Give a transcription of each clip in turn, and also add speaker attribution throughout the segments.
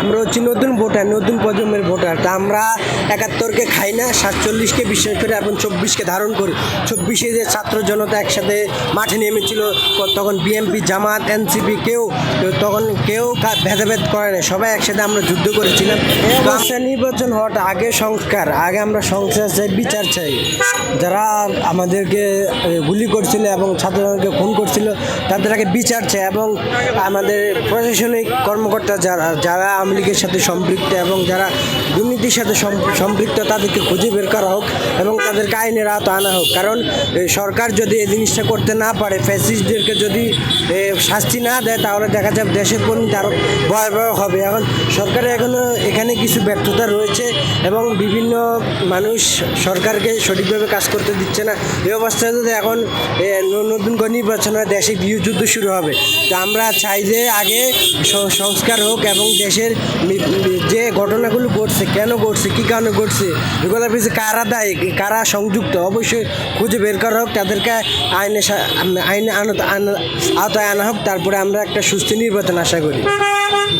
Speaker 1: আমরা হচ্ছি নতুন ভোটার নতুন প্রজন্মের ভোটার। তা আমরা একাত্তরকে খাই না সাতচল্লিশকে বিশ্বাস করি এবং চব্বিশকে ধারণ করি। চব্বিশে যে ছাত্র জনতা একসাথে মাঠে নেমেছিল তখন বিএনপি জামাত এনসিপি কেউ তখন কেউ ভেদাভেদ করে না সবাই একসাথে আমরা যুদ্ধ করেছিলাম। নির্বাচন হওয়াটা আগে সংস্কার আগে আমরা সংস্কার চাই বিচার চাই। যারা আমাদেরকে গুলি করছিল এবং ছাত্রজনকে খুন করছিল তাদের আগে বিচার চাই এবং আমাদের প্রশাসনিক কর্মকর্তা যারা যারা আওয়ামী লীগের সাথে সম্পৃক্ত এবং যারা দুর্নীতির সাথে সম্পৃক্ত তাদেরকে খুঁজে বের করা হোক এবং তাদেরকে আইনের আওতা আনা হোক। কারণ সরকার যদি এই জিনিসটা করতে না পারে, ফ্যাসিস্টদেরকে যদি শাস্তি না দেয়, তাহলে দেখা যাবে দেশের পরিণতি আরও ভয়াবহ হবে। এখন সরকারের এখনও এখানে কিছু ব্যর্থতা রয়েছে এবং বিভিন্ন মানুষ সরকারকে সঠিকভাবে কাজ করতে দিচ্ছে না। এই অবস্থায় যদি এখন নতুন করে নির্বাচন হয়, দেশে গৃহযুদ্ধ শুরু হবে। তো আমরা চাই যে আগে সংস্কার হোক এবং দেশের যে ঘটনাগুলো ঘটছে, কেন ঘটছে, কী কারণে ঘটছে এগুলোর পিছিয়ে কারা দায়ী, কারা সংযুক্ত, অবশ্যই খুঁজে বের করা হোক, তাদেরকে আইনে আইনে আওতায় আনা হোক, তারপরে আমরা একটা সুস্থ নির্বাচন আশা করি।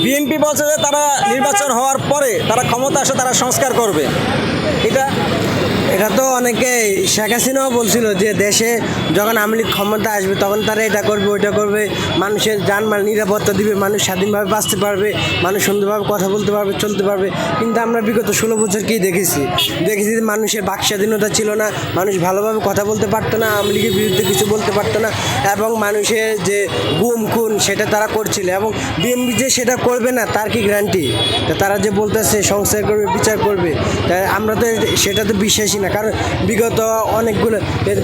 Speaker 2: বিএনপি বলছে যে তারা নির্বাচন হওয়ার পরে তারা ক্ষমতা আসে, তারা সংস্কার করবে। এটা
Speaker 1: এটা তো অনেকে শেখ হাসিনাও বলছিল যে দেশে যখন আওয়ামী লীগ ক্ষমতা আসবে, তখন তারা এটা করবে, ওইটা করবে। মানুষের জানমাল নিরাপত্তা দিবে, মানুষ স্বাধীনভাবে বাঁচতে পারবে, মানুষ সুন্দরভাবে কথা বলতে পারবে, চলতে পারবে। কিন্তু আমরা বিগত ষোলো বছর কি দেখেছি? দেখেছি মানুষের বাক স্বাধীনতা ছিল না, মানুষ ভালোভাবে কথা বলতে পারতো না আওয়ামী লীগের বিরুদ্ধে কিছু বলতে পারতো না, এবং মানুষের যে গুম খুন সেটা তারা করছিল, এবং বিএনপি যে সেটা করবে না, তার কি গ্যারান্টি তারা যে বলতেছে, সংস্কার করবে, বিচার করবে আমরা তো সেটা তো বিশ্বাসী না। কারণ বিগত অনেকগুলো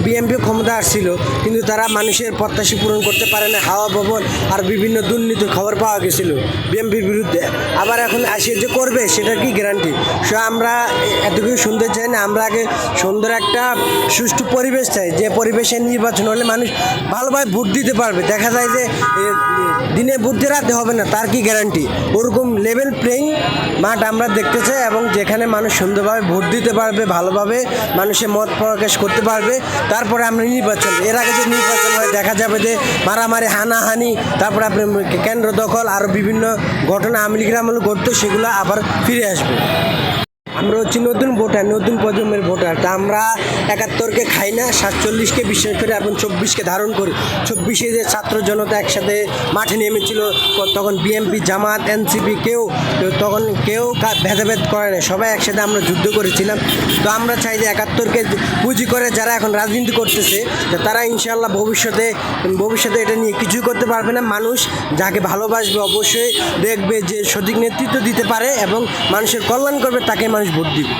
Speaker 1: বিএনপি ক্ষমতা আসছিল, কিন্তু তারা মানুষের প্রত্যাশী পূরণ করতে পারে না, হাওয়া ভবন আর বিভিন্ন দুর্নীতির খবর পাওয়া গেছিল বিএনপির বিরুদ্ধে। আবার এখন আসে যে করবে, সেটার কি গ্যারান্টি সো আমরা এত কিছু শুনতে চাই না, আমরা আগে সুন্দর একটা সুষ্ঠু পরিবেশ চাই, যে পরিবেশে নির্বাচন হলে মানুষ ভালোভাবে ভোট দিতে পারবে। দেখা যায় যে দিনে ভোট দিয়ে হবে না, তার কি গ্যারান্টি ওরকম লেভেল প্লেইং মাঠ আমরা দেখতে চাই এবং যেখানে মানুষ সুন্দরভাবে ভোট দিতে পারবে, ভালোভাবে মানুষের মত প্রকাশ করতে পারবে। তারপরে আমরা নির্বাচন। এর আগে যে নির্বাচন হয়, দেখা যাবে যে মারামারি, হানাহানি, তারপরে আপনি কেন্দ্র দখল আরও বিভিন্ন ঘটনা আওয়ামী ঘটতো, সেগুলো আবার ফিরে আসবে। আমরা হচ্ছি নতুন ভোটার, নতুন প্রজন্মের ভোটার। তা আমরা একাত্তরকে খাই না, সাতচল্লিশকে বিশ্বাস করি এবং চব্বিশকে ধারণ করি। চব্বিশে যে ছাত্র জনতা একসাথে মাঠে নেমেছিল তখন বিএনপি, জামাত, এনসিপি কেউ, তখন কেউ ভেদাভেদ করে না সবাই একসাথে আমরা যুদ্ধ করেছিলাম। তো আমরা চাই যে একাত্তরকে পুঁজি করে যারা এখন রাজনীতি করতেছে তারা ইনশাল্লাহ ভবিষ্যতে ভবিষ্যতে এটা নিয়ে কিছুই করতে পারবে না। মানুষ যাকে ভালোবাসবে অবশ্যই দেখবে যে সঠিক নেতৃত্ব দিতে পারে এবং মানুষের কল্যাণ করবে, তাকে মানুষ ভোট দিবে।